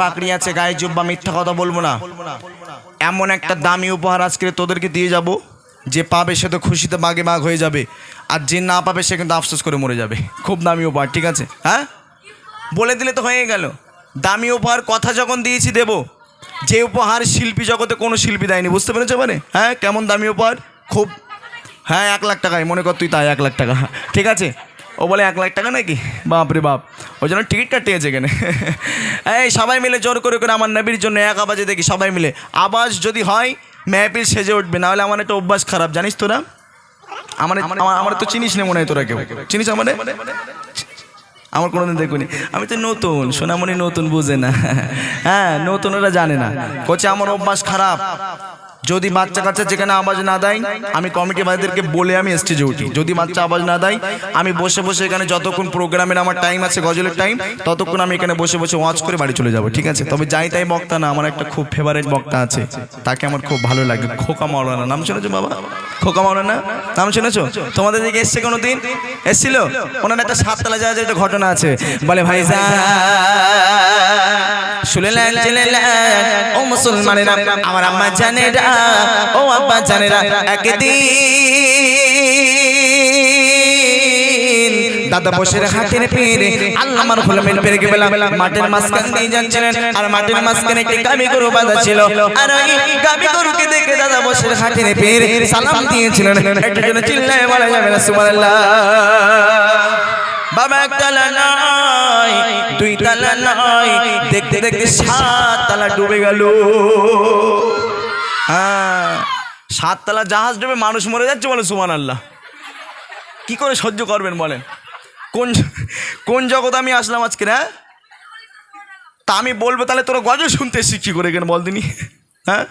পাকড়ি আছে, গায়ে জুব্বা, মিথ্যা কথা বলব না। এমন একটা দামি উপহার আজকে তোদেরকে দিয়ে যাব, যে পাবে সে তো খুশিতে বাগে বাঘ হয়ে যাবে, আর যে না পাবে সে কিন্তু আফসোস করে মরে যাবে। খুব দামি উপহার, ঠিক আছে? হ্যাঁ? বলে দিলে তো হয়ে গেল। দামি উপহার কথা যখন দিয়েছি দেব, যে উপহার শিল্পী জগতে কোনো শিল্পী দেয়নি, বুঝতে পেরেছ মানে? হ্যাঁ কেমন দামি উপহার? খুব হ্যাঁ এক লাখ টাকায়, মনে কর তুই তাই এক লাখ টাকা। ঠিক আছে? ও বলে এক লাখ টাকা নাকি? বাপ রে বাপ। ওই জন্য টিকিট কাটিয়েছে এখানে। এই সবাই মিলে জোর করে করে আমার নবীর জন্য এক আওয়াজে দেখি সবাই মিলে। আওয়াজ যদি হয় মেহপিল সেজে উঠবে, নাহলে আমার একটা অভ্যাস খারাপ, জানিস তোরা? আমার আমার- তো চিনিস না মনে হয় তোরা কেউ। চিনিস আমার? আমার কোনোদিন দেখুনি। আমি তো নতুন, সোনামণি নতুন বুঝে না। হ্যাঁ নতুন ওরা জানে না। কোচে, আমার অভ্যাস খারাপ। যদি বাচ্চা কাচ্চা যেখানে আওয়াজ না দেয়, আমি কমিটি ভাইদেরকে বলে আমি স্টেজে উঠি। যদি বাচ্চা আওয়াজ না দেয়, আমি বসে বসে এখানে যতক্ষণ প্রোগ্রামের আমার টাইম আছে, গজলের টাইম ততক্ষণ আমি এখানে বসে বসে ওয়াচ করে বাড়ি চলে যাব, ঠিক আছে? তবে যাই তাই বক্তা না, আমার একটা খুব ফেভারিট বক্তা আছে। তাকে আমার খুব ভালো লাগে, খোকা মাওলানা। নাম শুনেছো বাবা? খোকা মাওলানা? নাম শুনেছো? তোমাদের দিকে এসছে কোনো দিন এসছিল? ওনার একটা সাততলা জাহাজের একটা ঘটনা আছে। বলে ভাই শুনলেন চিনলেন ও মুসলমানেরা আমার আম্মা জানেরা ও আব্বা জানেরা, একদিন দাদা বসে হাতের পেরে আল্লাহ আমার খোলামের পেরে গেলাম মাঠের মাঝখান দিয়ে যাচ্ছিলেন, আর মাঠের মাঝখানে একটি গাবি গরু বাঁধা ছিল। আর ওই গাবি গরুকে দেখে দাদা বসে হাতের পেরে সালাম দিয়েছিলেন। একটা জন্য চিল্লায় বলা যাবে না, সুবহানাল্লাহ। বাবা একতলা নয় দুই তালা নয় দেখতে দেখতে সাত তালা ডুবে গেল। হ্যাঁ সাততলা জাহাজ ডুবে মানুষ মরে যাচ্ছে বলে সুমান আল্লাহ কি করে সহ্য করবেন বলেন? কোন কোন জগৎ আমি আসলাম আজকে হ্যাঁ? তা আমি বলব তাহলে তোরা গজল শুনতে শিখি করে কেন বল দিনি হ্যাঁ?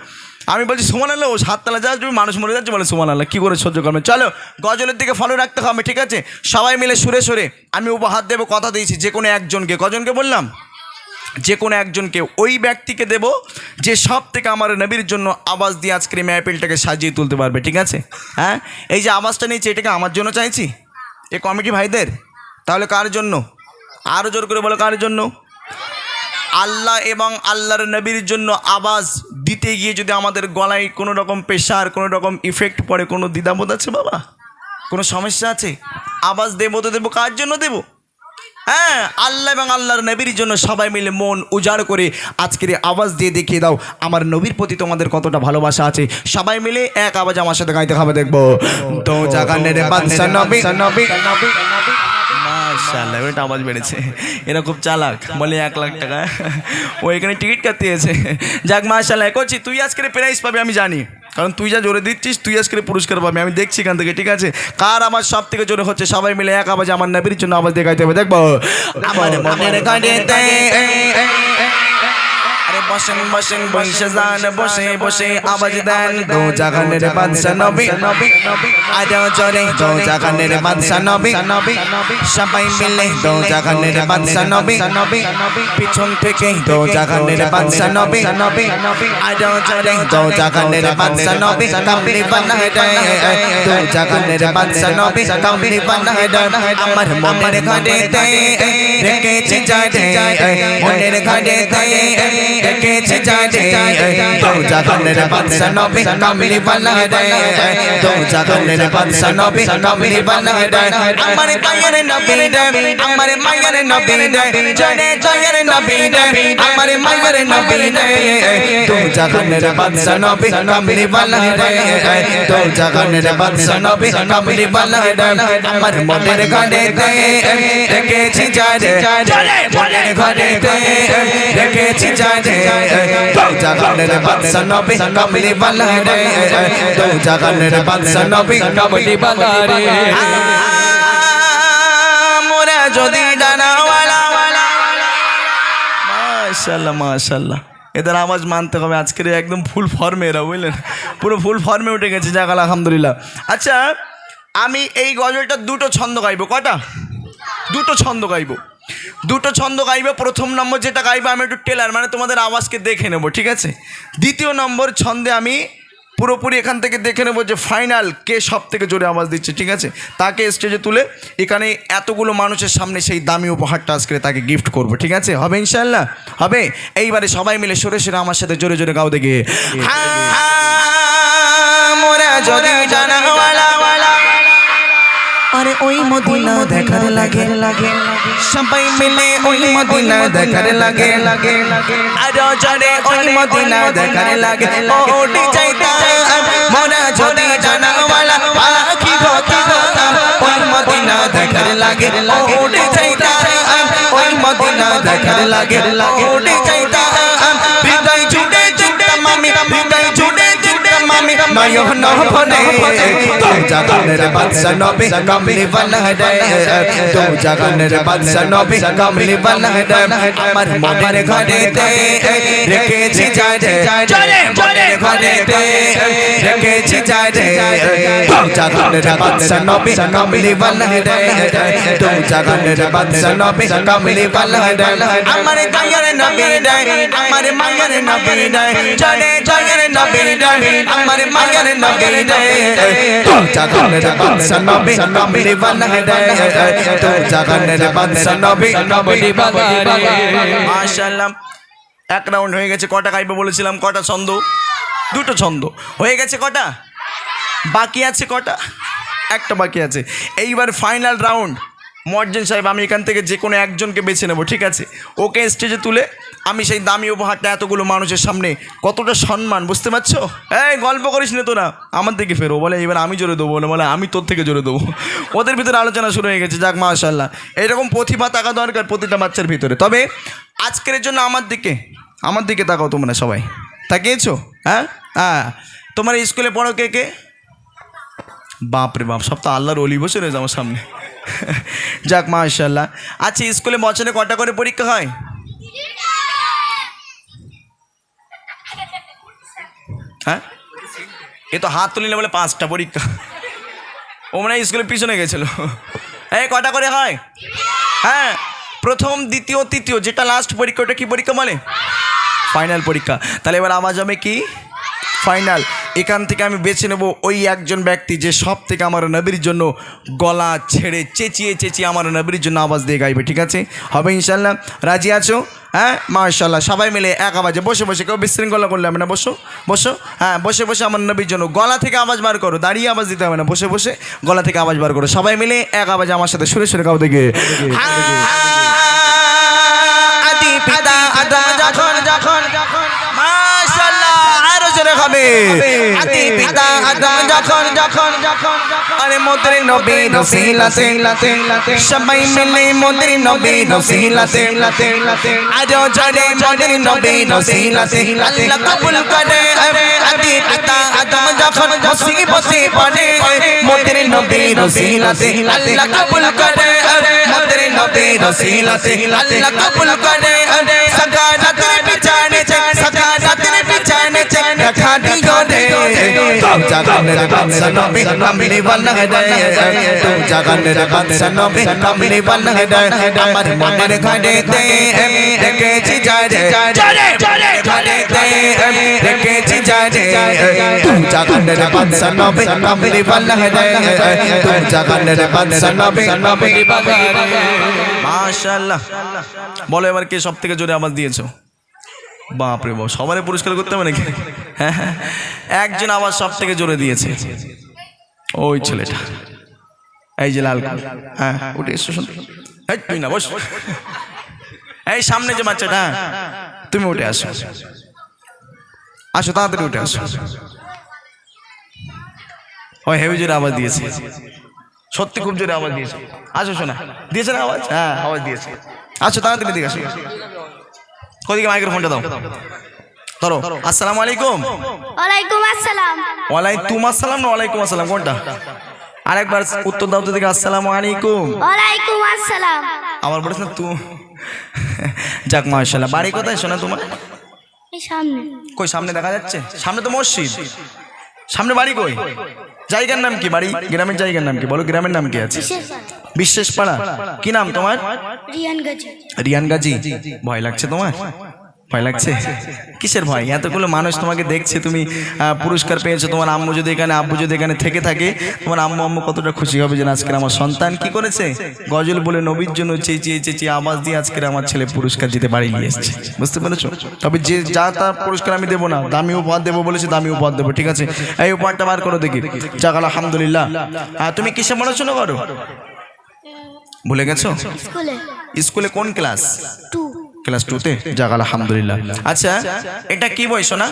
আমি বলছি সুমান আল্লাহ ও সাততলা যাস তুমি মানুষ মরে যাচ্ছে বলে সুমান আল্লাহ কী করে সহ্য করবেন? চলো, গজলের দিকে ফলো রাখতে হবে, ঠিক আছে? সবাই মিলে সুরে সুরে, আমি উপহার দেবো, কথা দিয়েছি যে কোনো একজনকে। কজনকে বললাম? যে কোনো একজনকে ওই ব্যক্তিকে দেব যে সব থেকে আমার নবীর জন্য আওয়াজ দিয়ে আজকের এই ম্যাপেলটাকে সাজিয়ে তুলতে পারবে, ঠিক আছে? হ্যাঁ? এই যে আওয়াজটা নিয়েছি, এটাকে আমার জন্য চাইছি? এ কমিটি ভাইদের? তাহলে কার জন্য? আরও জোর করে বলো কার জন্য? আল্লাহ এবং আল্লাহর নবীর জন্য আওয়াজ দিতে গিয়ে যদি আমাদের গলায় কোনো রকম প্রেশার কোনো রকম ইফেক্ট পড়ে, কোনো দ্বিধাবোধ আছে বাবা? কোনো সমস্যা আছে? আওয়াজ দেবো তো দেবো, কার জন্য দেবো? হ্যাঁ আল্লাহ এবং আল্লাহর নবীর জন্য সবাই মিলে মন উজাড় করে আজকের আওয়াজ দিয়ে দেখিয়ে দাও আমার নবীর প্রতি তোমাদের কতটা ভালোবাসা আছে। সবাই মিলে এক আওয়াজ আমার সাথে গাইতে হবে দেখব। তো জাগানের বাদশা নবী। নবী। মাশাআল্লাহ এটা আওয়াজ বেড়েছে। এরা খুব চালাক বলে এক লাখ টাকা। ও এখানে টিকিট কাটিয়েছে যাক মাশাআল্লাহ করছি। তুই আজকের প্রাইজ পাবি আমি জানি। কারণ তুই যা জোরে দিচ্ছিস তুই আজকে পুরস্কার পাবি। আমি দেখছি এখান থেকে ঠিক আছে? কার আমার সব থেকে জোরে হচ্ছে? সবাই মিলে এক আওয়াজ আমার নাবির জন্য আওয়াজ দেখাইতে হবে। দেখব? আমার মনের বসেন বসেন বসে যান বসে বসে আওয়াজ দেন দো জাগানের বাদশা নবী। আরে চলে দো জাগানের বাদশা নবী। সবাই মিলে দো জাগানের বাদশা নবী। পিছন থেকে দো জাগানের বাদশা নবী। আরে চলে দো জাগানের বাদশা নবী। কামলি বানায় দেয়। দো জাগানের বাদশা নবী। কামলি বানায় দেয়। আমার মনের ঘরেতে রেখেছি যায় মনের ঘরেতে রেখেছি যায় দো জাগানের বাদশা নবী কামলি বানায় দেয় দো জাগানের বাদশা নবী কামলি বানায় দেয় আমার মায়ের নবী রে আমার মায়ের নবী রে জনে জয়ের নবী রে আমার মায়ের নবী রে দো জাগানের বাদশা নবী কামলি বানায় দেয় দো জাগানের বাদশা নবী কামলি বানায় দেয় আমার মনের ঘরেতে রেখেছি যায় মনের ঘরেতে রেখেছি যায় এদের আওয়াজ মানতে হবে, আজকের একদম ফুল ফর্মে এরা, বুঝলেন? পুরো ফুল ফর্মে উঠে গেছে জাগাল আলহামদুলিল্লাহ। আচ্ছা আমি এই গজলটা দুটো ছন্দ গাইবো কটা দুটো ছন্দ গাইবো। দুটো ছন্দ গাইবে, প্রথম নম্বর যেটা গাইবে আমি একটু টেলার মানে তোমাদের আওয়াজকে দেখে নেব, ঠিক আছে? দ্বিতীয় নম্বর ছন্দে আমি পুরোপুরি এখান থেকে দেখে নেব যে ফাইনাল কে সব থেকে জোরে আওয়াজ দিচ্ছে, ঠিক আছে? তাকে স্টেজে তুলে এখানে এতগুলো মানুষের সামনে সেই দামি উপহারটা আজকে তাকে গিফট করব, ঠিক আছে? হবে ইনশাল্লাহ হবে? এইবারে সবাই মিলে সরে সরে আমার সাথে জোরে জোরে গাও দেখে। আরে ওই মদিনা দেখার লাগে লাগে। সবাই মিলে ওই মদিনা দেখার লাগে লাগে আরও জরে ওই মদিনা দেখার লাগে ওটি চাইতা মোরা যদি জানাওয়ালা পাখি হতা ওই মদিনা দেখার লাগে ওটি চাইতা ওই মদিনা দেখার লাগে ওটি চাইতা মায়ো নহবনে তো জাগানের বাদশা নবী কামলি বানা রে তো জাগানের বাদশা নবী কামলি বানা রে আমার মনের ঘরেতে রেখেছি যায় চলে মনের ঘরেতে রেখেছি যায় তো জাগানের বাদশা নবী কামলি বানা রে তো জাগানের বাদশা নবী কামলি বানা রে আমার গায়ের নবী রে আমার মায়ের নবী রে চলে জয়ের নবী রে আমার মায়ের নবী রে তো জাগানের বাদশা নবী কামলি বানা রে তো জাগানের বাদশা নবী কামলি বানা রে মাশাআল্লাহ এক রাউন্ড হয়ে গেছে কটা গাইবে বলেছিলাম? কটা ছন্দ? দুটো ছন্দ। হয়ে গেছে কটা? বাকি আছে কটা? একটা বাকি আছে। এইবার ফাইনাল রাউন্ড মর্জেন সাহেব, আমি এখান থেকে যে কোনো একজনকে বেছে নেব, ঠিক আছে? ওকে স্টেজে তুলে আমি সেই দামি উপহারটা এতগুলো মানুষের সামনে কতটা সম্মান, বুঝতে পারছ? এই, গল্প করিস না তোরা। আমার দিকে ফেরো, বলে এবার আমি জোরে দেবো, বলে বলে, আমি তোর থেকে জোরে দেবো। ওদের ভিতরে আলোচনা শুরু হয়ে গেছে, যাক মাশাল্লাহ এইরকম প্রতিভা থাকা দরকার প্রতিটা বাচ্চার ভিতরে। তবে আজকের জন্য আমার দিকে আমার দিকে তাকাও তোমরা সবাই। তাকিয়েছো? হ্যাঁ? হ্যাঁ। তোমার স্কুলে পড়ো কে কে? বাপরে বাপ, সব তো আল্লাহর অলি বসে রয়েছে আমার সামনে। যাক মাশাল্লাহ আচ্ছা স্কুলে বছরে কটা করে পরীক্ষা হয়? হ্যাঁ? এ তো হাত তুলিলে বলে পাঁচটা পরীক্ষা। ও মনে স্কুলের পিছনে গেছিল। হ্যাঁ কটা করে হয়? হ্যাঁ প্রথম, দ্বিতীয়, তৃতীয়, যেটা লাস্ট পরীক্ষা, ওটা কি পরীক্ষা বলে? ফাইনাল পরীক্ষা। তাহলে এবার আওয়াজ হবে কি? ফাইনাল। এখান থেকে আমি বেছে নেব ওই একজন ব্যক্তি যে সব থেকে আমার নবীর জন্য গলা ছেড়ে চেঁচিয়ে চেঁচিয়ে আমার নবীর জন্য আওয়াজ দিয়ে গাইবে, ঠিক আছে? হবে ইনশাল্লাহ রাজি আছো? হ্যাঁ? মার্শাল্লাহ সবাই মিলে এক আওয়াজে বসে বসে কেউ বিশৃঙ্খলা করলে হবে না, বসো বসো। হ্যাঁ বসে বসে আমার নবীর জন্য গলা থেকে আওয়াজ বার করো, দাঁড়িয়ে আওয়াজ দিতে হবে না, বসে বসে গলা থেকে আওয়াজ বার করো। সবাই মিলে এক আওয়াজে আমার সাথে সুরে সুরে গাও দেখে। আদি হবে। আদি পিতা আদম যখন যখন যখন আরে মোদের নবী রসিলাতে লাতে সবাই মিলে মোদের নবী রসিলাতে লাতে আরও জোরে মোদের নবী রসিলাতে আল্লাহ কবুল করে আদি পিতা আদম যখন মুসিবতে পড়ে মোদের নবী রসিলাতে আল্লাহ কবুল করে মোদের নবী রসিলাতে আল্লাহ কবুল করে সকারাতের বিছানে সকারাতের বিছানে খাটি করে তুম জাগানের বাদশা আমার বলো এবার কে সব থেকে জোরে আওয়াজ দিয়েছ? বাপরে বাপ সবারই পুরস্কার করতে হবে নাকি? হ্যাঁ, হ্যাঁ। একজন আওয়াজ সব থেকে জোরে দিয়েছে। ওই ছেলেটা। এই যে লাল। হ্যাঁ উঠে এসো শোন। এই, তুই না বস। এই সামনে যে বাচ্চাটা হ্যাঁ, তুমি উঠে আসো। আসো তাড়াতাড়ি উঠে আসো। ওই হেভি জোরে আওয়াজ দিয়েছে। সত্যি খুব জোরে আওয়াজ দিয়েছে। আসো শোনা। দিয়েছে না আওয়াজ? হ্যাঁ আওয়াজ দিয়েছে। আসো তাড়াতাড়ি দিকে আসো। ওদিকে মাইক্রোফোনটা দাও। ধরো আসসালামু আলাইকুম। ওয়ালাইকুম আসসালাম। ওয়ালাইকুম আসসালাম না ওয়ালাইকুম আসসালাম কোনটা? আরেকবার উত্তর দাও তো দিকে আসসালামু আলাইকুম। ওয়ালাইকুম আসসালাম। আবার বলিস না তু যাক মাশাআল্লাহ। বাড়ি কোথায় শোনা তোমার? এই সামনে। কই সামনে দেখা যাচ্ছে? সামনে তো মসজিদ। সামনে বাড়ি কই? জায়গার নাম কি? বাড়ি গ্রামের জায়গার নাম কি? বলো গ্রামের নাম কি আছে? বিশ্বাস পাড়া। কি নাম তোমার? রিয়ান গাজী। রিয়ান গাজী। ভয় লাগছে তোমার? ভয় লাগছে? কিসের ভয়? এতগুলো মানুষ তোমাকে দেখছে তুমি পুরস্কার পেয়েছ তোমার আম্মু যদি এখানে আব্বু যদি এখানে থেকে থাকে তোমার আম্মু আম্মু কতটা খুশি হবে যে আজকের আমার সন্তান কি করেছে? গজল বলে নবীর জন্য চেঁচিয়ে চেঁচিয়ে আওয়াজ দিয়ে আজকের আমার ছেলে পুরস্কার দিতে বাড়ি নিয়ে এসছে। বুঝতে পেরেছ? তবে যে যা তার পুরস্কার আমি দেবো না দামি উপহার দেবো বলেছে দামি উপহার দেবো ঠিক আছে? এই উপহারটা বার করো দেখি। যাক আলহামদুলিল্লাহ। তুমি কিসে পড়াশোনা করো? ভুলে গেছো? স্কুলে। স্কুলে কোন ক্লাস? টু। ক্লাস টুতে? যাক, আলহামদুলিল্লাহ। আচ্ছা এটা কি বই শোনা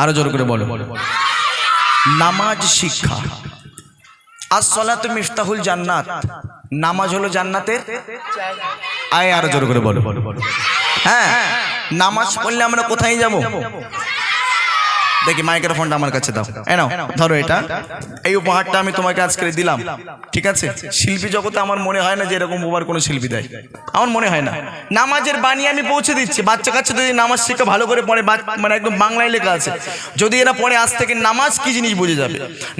আরও জোর করে বলো। নামাজ শিক্ষা। আজ সলাত মিফতাহুল জান্নাত। নামাজ হলো জান্নাতের আয়, আরও জোর করে বলো। হ্যাঁ নামাজ পড়লে আমরা কোথায় যাব? দেখি মাইকের ফোনটা আমার কাছে দাও। এ ধরো এটা। এই উপহারটা আমি তোমাকে আজকে দিলাম। ঠিক আছে? শিল্পী জগতে আমার মনে হয় না যে এরকম উপহার কোনো শিল্পী দেয়। আমার মনে হয় না। নামাজের বাণী আমি পৌঁছে দিচ্ছি। বাচ্চা কাচ্চা যদি নামাজ শিক্ষা ভালো করে পড়ে মানে একদম বাংলায় লেখা আছে। যদি এরা পড়ে আজ থেকে নামাজ কি জিনিস বুঝে যাবে?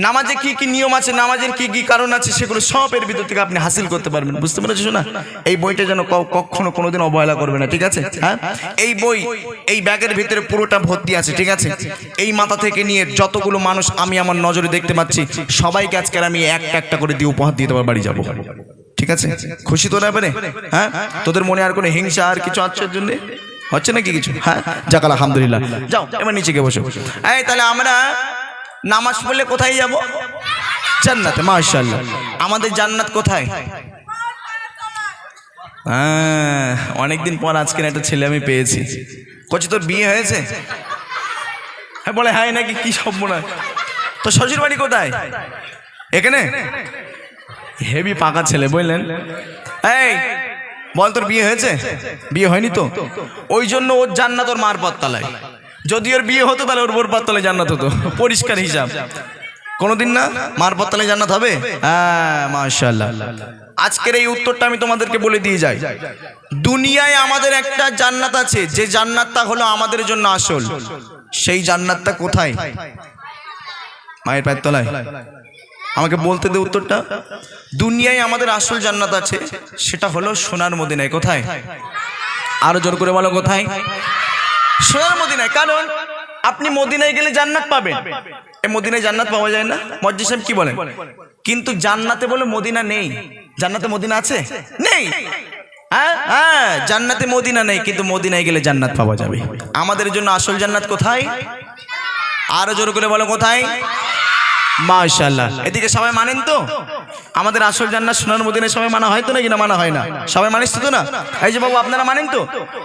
নামাজে কি কি নিয়ম আছে নামাজের কি কি কারণ আছে সেগুলো সব এর ভিতর থেকে আপনি হাসিল করতে পারবেন। বুঝতে পেরেছ না? এই বইটা যেন কখনো কোনোদিন অবহেলা করবে না। ঠিক আছে? হ্যাঁ? এই বই এই ব্যাগের ভিতরে পুরোটা ভর্তি আছে। ঠিক আছে? এই মাথা থেকে নিয়ে যতগুলো মানুষ আমি আমার নজরে দেখতে পাচ্ছি, সবাইকে আজকে আমি একটা একটা করে দিয়ে উপহার দিয়ে তোমার বাড়ি যাব। ঠিক আছে? খুশি তো না এবারে? হ্যাঁ? তোদের মনে আর কোনো হিংসা আর কিছু আছে জন্য? হচ্ছে নাকি কিছু? হ্যাঁ? যাক, আলহামদুলিল্লাহ। যাও, এবার নিচে গিয়ে বসো। এই, তাহলে আমরা নামাজ পড়লে কোথায় যাব? জান্নাতে, মাশাআল্লাহ। আমাদের জান্নাত কোথায়? হ্যাঁ অনেকদিন পর আজকের একটা ছেলে আমি পেয়েছি। কচি, তোর বিয়ে হয়েছে? হ্যাঁ বলে হ্যাঁ নাকি কি সব মনে তো শ্বশুর বাড়ি কোথায়? এখানে? হেভি পাকা ছেলে, বুঝলেন? এই, বল, তোর বিয়ে হয়েছে? বিয়ে হয়নি তো? ওই জন্য ওর জান্নাত ওর মার পাততলায় যদি ওর বিয়ে হতো, তাহলে ওর বোর পাততলায় জান্নাত হতো। পরিষ্কার হিসাব। কোনোদিন না? মার পাততলায় জান্নাত হবে? হ্যাঁ মাশাআল্লাহ। আজকের এই উত্তরটা আমি তোমাদেরকে বলে দিয়ে যাই। দুনিয়ায় আমাদের একটা জান্নাত আছে। যে জান্নাতটা হলো আমাদের জন্য আসল। সেই জান্নাতটা কোথায়? মায়ের পায়ের তলায়। আমাকে বলতে দে উত্তরটা। দুনিয়ায় আমাদের আসল জান্নাত আছে, সেটা হলো সোনার মদিনায়। কোথায়? আরও জোর করে বলো কোথায়? সোনার মদিনায়। কারণ আপনি মদিনায় গেলে জান্নাত পাবেন। এ মদিনায় জান্নাত পাওয়া যায় না। মসজিদ সাহেব কি বলেন? কিন্তু জান্নাতে বলে মদিনা নেই। জান্নাতে মদিনা আছে? নেই। হ্যাঁ হ্যাঁ জান্নাতে মদিনা নেই, কিন্তু মদিনায় গেলে জান্নাত পাওয়া যাবে। আমাদের জন্য আসল জান্নাত কোথায়? আরও জোর করে বলো কোথায়? মাশাল্লাহ এদিকে সবাই মানেন তো? আমাদের আসল জান্নাত সোনার মদিনায় সবাই মানা হয় তো না মানা হয় না? সবাই মানিস তো না? এই যে বাবু, আপনারা মানেন তো?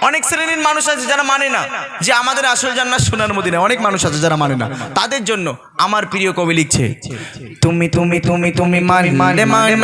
অনেক শ্রেণির মানুষ আছে যারা মানে না যে আমাদের আসল জান্নাত সোনার মদিনায়। অনেক মানুষ আছে যারা মানে না। তাদের জন্য আমার প্রিয় কবি লিখছে, তুমি তুমি তুমি তুমি মানে মানে মানে